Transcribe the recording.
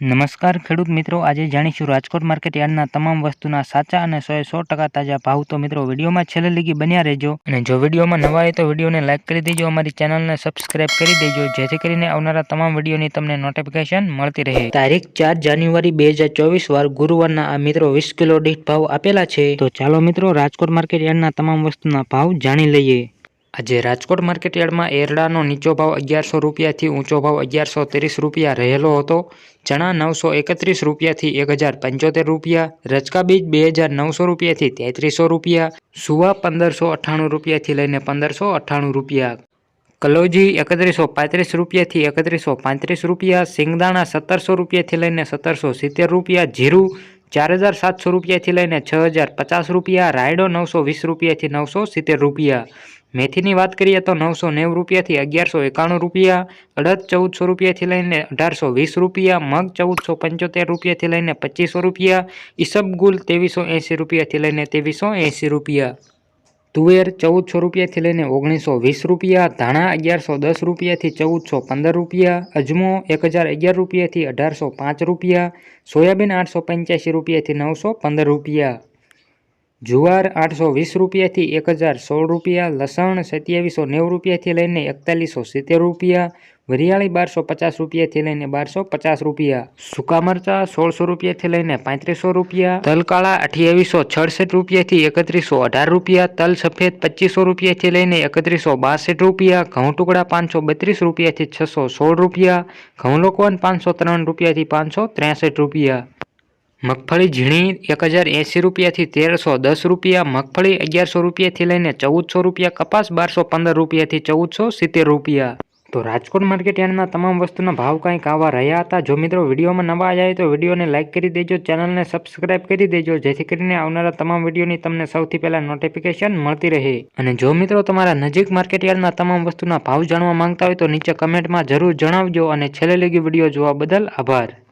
નમસ્કાર ખેડૂત મિત્રો, આજે જાણીશું રાજકોટ માર્કેટ યાર્ડના તમામ વસ્તુના સાચા અને સો સો ટકા તાજા ભાવ. તો મિત્રો, વિડીયોમાં છેલ્લે લગી બન્યા રહેજો. અને જો વિડીયોમાં નવા હોય તો વિડીયોને લાઇક કરી દેજો, અમારી ચેનલને સબસ્ક્રાઇબ કરી દેજો, જેથી કરીને આવનારા તમામ વિડીયોની તમને નોટિફિકેશન મળતી રહે. તારીખ ચાર જાન્યુઆરી બે હજાર ચોવીસ, વાર ગુરુવારના આ મિત્રો વીસ કિલો દીઠ ભાવ આપેલા છે. તો ચાલો મિત્રો, રાજકોટ માર્કેટ યાર્ડના તમામ વસ્તુના ભાવ જાણી લઈએ. આજે રાજકોટ માર્કેટયાર્ડમાં એરડાનો નીચો ભાવ અગિયારસો રૂપિયાથી ઊંચો ભાવ અગિયારસો ત્રીસ રૂપિયા રહેલો હતો. ચણા નવસો એકત્રીસ રૂપિયાથી એક હજાર પંચોતેર રૂપિયા રચકા બીજ બે હજાર નવસો રૂપિયાથી તેત્રીસો રૂપિયા, સુવા પંદરસો અઠ્ઠાણું રૂપિયાથી લઈને પંદરસો અઠ્ઠાણું રૂપિયા, કલોજી એકત્રીસો પાંત્રીસ રૂપિયાથી એકત્રીસો પાંત્રીસ રૂપિયા, સિંગદાણા સત્તરસો રૂપિયાથી લઈને સત્તરસો સિત્તેર રૂપિયા, જીરું ચાર હજાર સાતસો રૂપિયાથી લઈને છ હજાર પચાસ રૂપિયા, રાયડો નવસો વીસ રૂપિયાથી નવસો સિત્તેર રૂપિયા. મેથીની વાત કરીએ તો નવસો નેવું રૂપિયાથી અગિયારસો એકાણું રૂપિયા, અડદ ચૌદસો રૂપિયાથી લઈને અઢારસો વીસ રૂપિયા, મગ ચૌદસો પંચોતેર રૂપિયાથી લઈને પચીસો રૂપિયા, ઈસબગુલ ત્રેવીસો એંસી રૂપિયાથી લઈને ત્રેવીસો એંસી રૂપિયા. તુવેર ચૌદસો રૂપિયાથી લઈને ઓગણીસો વીસ રૂપિયા, ધાણા અગિયારસો દસ રૂપિયાથી ચૌદસો પંદર રૂપિયા, અજમો એક હજાર અગિયાર રૂપિયાથી અઢારસો પાંચ રૂપિયા, સોયાબીન આઠસો પંચ્યાસી રૂપિયાથી નવસો પંદર રૂપિયા. જુવાર આઠસો વીસ રૂપિયાથી એક હજાર સોળ રૂપિયા, લસણ સત્યાવીસો નેવું રૂપિયાથી લઈને એકતાલીસો સિત્તેર રૂપિયા વરિયાળી બારસો પચાસ રૂપિયાથી લઈને બારસો પચાસ રૂપિયા, સૂકા મરચા સોળસો રૂપિયાથી લઈને પાંત્રીસો રૂપિયા, તલકાળા અઠ્યાવીસો છડસઠ રૂપિયાથી એકત્રીસો અઢાર રૂપિયા, તલ સફેદ પચીસો રૂપિયાથી લઈને એકત્રીસો બાસઠ રૂપિયા, ઘઉં ટુકડા પાંચસો બત્રીસ રૂપિયાથી છસો સોળ રૂપિયા, ઘઉં લોકવન પાંચસો ત્રણ રૂપિયાથી પાંચસો ત્રેસઠ રૂપિયા. મગફળી ઝીણી એક હજાર એંસી રૂપિયાથી તેરસો દસ રૂપિયા, મગફળી અગિયારસો રૂપિયાથી લઈને ચૌદસો રૂપિયા, કપાસ બારસો પંદર રૂપિયાથી ચૌદસો સિત્તેર રૂપિયા. તો રાજકોટ માર્કેટ યાર્ડના તમામ વસ્તુના ભાવ કંઈક આવા રહ્યા હતા? જો મિત્રો વિડીયોમાં નવા આવ્યા તો વિડીયોને લાઇક કરી દેજો, ચેનલને સબસ્ક્રાઇબ કરી દેજો, જેથી કરીને આવનારા તમામ વિડીયોની તમને સૌથી પહેલાં નોટિફિકેશન મળતી રહે. અને જો મિત્રો તમારા નજીક માર્કેટ યાર્ડના તમામ વસ્તુના ભાવ જાણવા માંગતા હોય તો નીચે કમેન્ટમાં જરૂર જણાવજો અને છેલ્લે લગી વીડિયો જોવા બદલ આભાર.